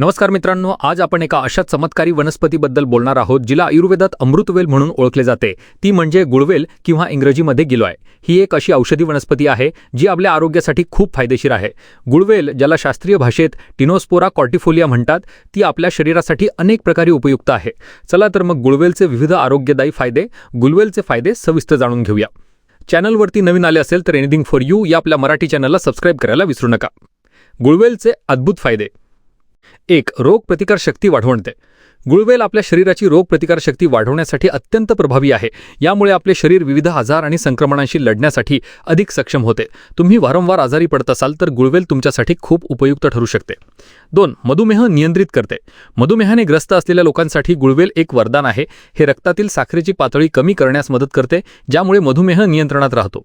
नमस्कार मित्रांनो आज आपण एका अशा चमत्कारी वनस्पतीबद्दल बोलणार आहोत जिला आयुर्वेदात अमृतवेल म्हणून ओळखले जाते. ती म्हणजे गुळवेल किंवा इंग्रजीमध्ये गिलोय. ही एक अशी औषधी वनस्पती आहे जी आपल्या आरोग्यासाठी खूप फायदेशीर आहे. गुळवेल ज्याला शास्त्रीय भाषेत टिनोस्पोरा कॉर्टिफोलिया म्हणतात ती आपल्या शरीरासाठी अनेक प्रकारे उपयुक्त आहे. चला तर मग गुळवेलचे विविध आरोग्यदायी फायदे गुळवेलचे फायदे सविस्तर जाणून घेऊया. चॅनलवरती नवीन आले असेल तर एनिथिंग फॉर यू या आपल्या मराठी चॅनलला सबस्क्राईब करायला विसरू नका. गुळवेलचे अद्भुत फायदे. एक रोगप्रतिकार शक्ती वाढवणते. गुळवेल आपल्या शरीराची रोगप्रतिकार शक्ती वाढवण्यासाठी अत्यंत प्रभावी आहे. यामुळे आपले शरीर विविध आजार आणि संक्रमणांशी लढण्यासाठी अधिक सक्षम होते. तुम्ही वारंवार आजारी पडत असाल तर गुळवेल तुमच्यासाठी खूप उपयुक्त ठरू शकते. दोन मधुमेह नियंत्रित करते. मधुमेहाने ग्रस्त असलेल्या लोकांसाठी गुळवेल एक वरदान आहे. हे रक्तातील साखरेची पातळी कमी करण्यास मदत करते ज्यामुळे मधुमेह नियंत्रणात राहतो.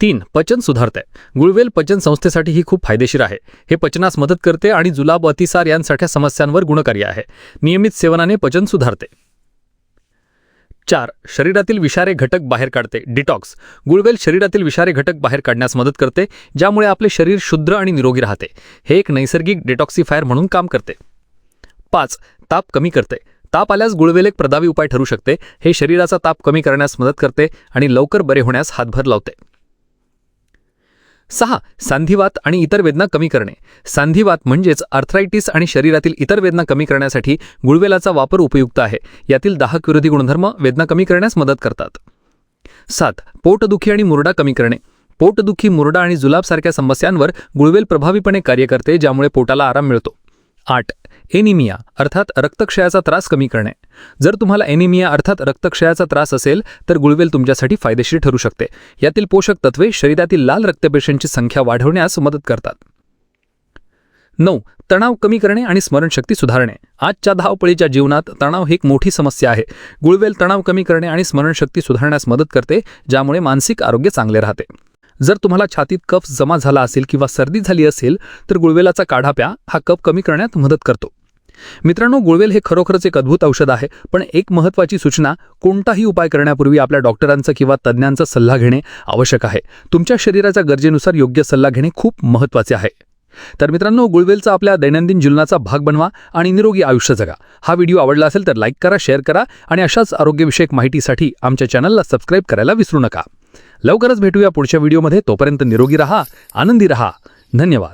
तीन पचन सुधारते गुळवेल पचन संस्थेसाठी ही खूप फायदेशीर आहे. हे पचनास मदत करते आणि जुलाब अतिसार यांसारख्या समस्यांवर गुणकारी आहे. नियमित सेवनाने पचन सुधारते. चार शरीरातील विषारे घटक बाहेर काढते. डिटॉक्स. गुळवेल शरीरातील विषारे घटक बाहेर काढण्यास मदत करते ज्यामुळे आपले शरीर शुद्ध आणि निरोगी राहते. हे एक नैसर्गिक डिटॉक्सिफायर म्हणून काम करते. पाच ताप कमी करते. ताप आल्यास गुळवेल एक प्रदावी उपाय ठरू शकते. हे शरीराचा ताप कमी करण्यास मदत करते आणि लवकर बरे होण्यास हातभार लावते. सहा सांधिवात आणि इतर वेदना कमी करणे. सांधिवात म्हणजेच आर्थरायटिस आणि शरीरातील इतर वेदना कमी करण्यासाठी गुळवेलाचा वापर उपयुक्त आहे. यातील दाहक विरोधी गुणधर्म वेदना कमी करण्यास मदत करतात. सात पोटदुखी आणि मुरडा कमी करणे. पोटदुखी मुरडा आणि जुलाबसारख्या समस्यांवर गुळवेल प्रभावीपणे कार्य करते ज्यामुळे पोटाला आराम मिळतो. आठ एनिमिया अर्थात रक्तक्षयाचा त्रास कमी करणे. जर तुम्हाला एनिमिया अर्थात रक्तक्षयाचा त्रास असेल तर गुळवेल तुमच्यासाठी फायदेशीर ठरू शकते. यातील पोषक तत्वे शरीरातील लाल रक्तपेशींची संख्या वाढवण्यास मदत करतात. नऊ तणाव कमी करणे आणि स्मरणशक्ती सुधारणे. आजच्या धावपळीच्या जीवनात तणाव ही एक मोठी समस्या आहे. गुळवेल तणाव कमी करणे आणि स्मरणशक्ती सुधारण्यास मदत करते ज्यामुळे मानसिक आरोग्य चांगले राहते. जर तुम्हाला छातीत कफ जमा झाला असेल किंवा सर्दी झाली असेल तर गुळवेलाचा काढा प्या हा कफ कमी करण्यात मदत करतो. मित्रांनो गुळवेल हे खरोखरच एक अद्भुत औषध आहे पण एक महत्त्वाची सूचना कोणताही उपाय करण्यापूर्वी आपल्या डॉक्टरांचा किंवा तज्ज्ञांचा सल्ला घेणे आवश्यक आहे. तुमच्या शरीराच्या गरजेनुसार योग्य सल्ला घेणे खूप महत्त्वाचे आहे. तर मित्रांनो गुळवेलचा आपल्या दैनंदिन जीवनाचा भाग बनवा आणि निरोगी आयुष्य जगा. हा व्हिडिओ आवडला असेल तर लाईक करा शेअर करा आणि अशाच आरोग्यविषयक माहितीसाठी आमच्या चॅनलला सबस्क्राईब करायला विसरू नका. लवकरच भेटूया पुढच्या व्हिडिओमध्ये. तोपर्यंत निरोगी रहा आनंदी रहा. धन्यवाद.